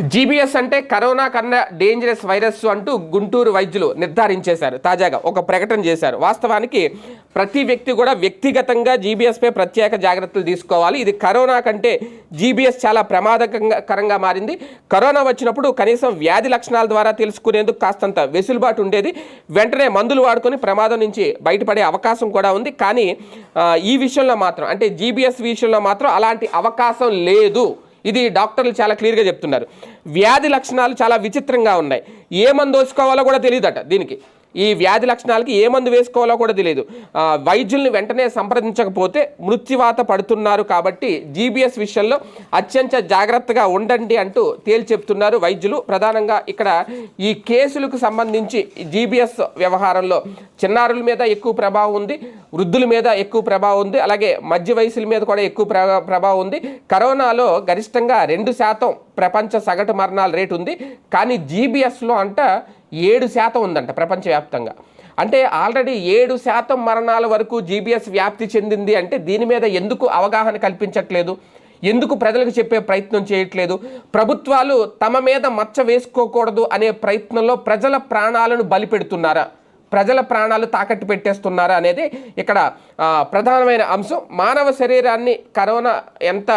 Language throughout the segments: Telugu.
జీబీఎస్ అంటే కరోనా కన్నా డేంజరస్ వైరస్ అంటూ గుంటూరు వైద్యులు నిర్ధారించేశారు. తాజాగా ఒక ప్రకటన చేశారు. వాస్తవానికి ప్రతి వ్యక్తి కూడా వ్యక్తిగతంగా జీబీఎస్పై ప్రత్యేక జాగ్రత్తలు తీసుకోవాలి. ఇది కరోనా కంటే జీబీఎస్ చాలా ప్రమాదకరంగా మారింది. కరోనా వచ్చినప్పుడు కనీసం వ్యాధి లక్షణాల ద్వారా తెలుసుకునేందుకు కాస్తంత వెసులుబాటు ఉండేది. వెంటనే మందులు వాడుకొని ప్రమాదం నుంచి బయటపడే అవకాశం కూడా ఉంది. కానీ ఈ విషయంలో మాత్రం అంటే జీబీఎస్ విషయంలో మాత్రం అలాంటి అవకాశం లేదు. ఇది డాక్టర్లు చాలా క్లియర్గా చెప్తున్నారు. వ్యాధి లక్షణాలు చాలా విచిత్రంగా ఉన్నాయి. ఏ మందు దోసుకోవాలో కూడా తెలియదట దీనికి. ఈ వ్యాధి లక్షణాలకి ఏ మందు వేసుకోవాలో కూడా తెలియదు. వైద్యుల్ని వెంటనే సంప్రదించకపోతే మృత్యువాత పడుతున్నారు కాబట్టి జీబీఎస్ విషయంలో అత్యంత జాగ్రత్తగా ఉండండి అంటూ తేల్చి చెప్తున్నారు వైద్యులు. ప్రధానంగా ఇక్కడ ఈ కేసులకు సంబంధించి జీబీఎస్ వ్యవహారంలో చిన్నారుల మీద ఎక్కువ ప్రభావం ఉంది వృద్ధుల మీద ఎక్కువ ప్రభావం ఉంది అలాగే మధ్య వయసుల మీద కూడా ఎక్కువ ప్రభావం ఉంది. కరోనాలో గరిష్టంగా రెండు శాతం ప్రపంచ సగటు మరణాల రేటు ఉంది. కానీ జీబీఎస్లో అంట ఏడు శాతం ఉందంట ప్రపంచవ్యాప్తంగా. అంటే ఆల్రెడీ ఏడు శాతం మరణాల వరకు జీబీఎస్ వ్యాప్తి చెందింది అంటే దీని మీద ఎందుకు అవగాహన కల్పించట్లేదు? ఎందుకు ప్రజలకు చెప్పే ప్రయత్నం చేయట్లేదు? ప్రభుత్వాలు తమ మీద మచ్చ వేసుకోకూడదు అనే ప్రయత్నంలో ప్రజల ప్రాణాలను బలిపెడుతున్నారా ప్రజల ప్రాణాలు తాకట్టు పెట్టేస్తున్నారు అనేది ఇక్కడ ప్రధానమైన అంశం. మానవ శరీరాన్ని కరోనా ఎంత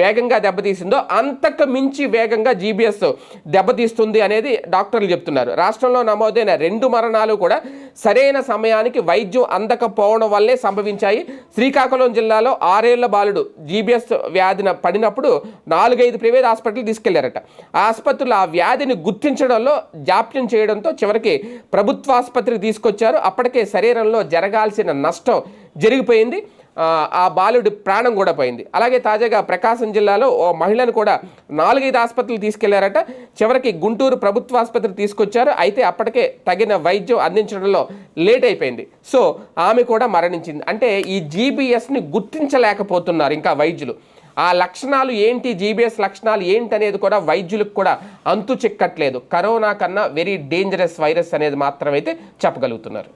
వేగంగా దెబ్బతీసిందో అంతకు మించి వేగంగా జీబీఎస్ దెబ్బతీస్తుంది అనేది డాక్టర్లు చెప్తున్నారు. రాష్ట్రంలో నమోదైన రెండు మరణాలు కూడా సరైన సమయానికి వైద్యం అందకపోవడం వల్లే సంభవించాయి. శ్రీకాకుళం జిల్లాలో ఆరేళ్ళ బాలుడు జీబీఎస్ వ్యాధిన పడినప్పుడు నాలుగైదు ప్రైవేట్ హాస్పిటల్ తీసుకెళ్ళారట. ఆ ఆసుపత్రులు ఆ వ్యాధిని గుర్తించడంలో జాప్యం చేయడంతో చివరికి ప్రభుత్వాసుపత్రి తీసుకు తీసుకొచ్చారు. అప్పటికే శరీరంలో జరగాల్సిన నష్టం జరిగిపోయింది. ఆ, బాలుడి ప్రాణం కూడా పోయింది. అలాగే తాజాగా ప్రకాశం జిల్లాలో ఓ మహిళను కూడా నాలుగైదు ఆసుపత్రులు తీసుకెళ్ళారట. చివరికి గుంటూరు ప్రభుత్వ ఆసుపత్రి తీసుకొచ్చారు. అయితే అప్పటికే తగిన వైద్యం అందించడంలో లేట్ అయిపోయింది. సో ఆమె కూడా మరణించింది. అంటే ఈ జీబీఎస్ని గుర్తించలేకపోతున్నారు ఇంకా వైద్యులు. ఆ లక్షణాలు ఏంటి? జీబీఎస్ లక్షణాలు ఏంటి అనేది కూడా వైద్యులకు కూడా అంతు చిక్కట్లేదు. కరోనా కన్నా వెరీ డేంజరస్ వైరస్ అనేది మాత్రమైతే చెప్పగలుగుతున్నారు.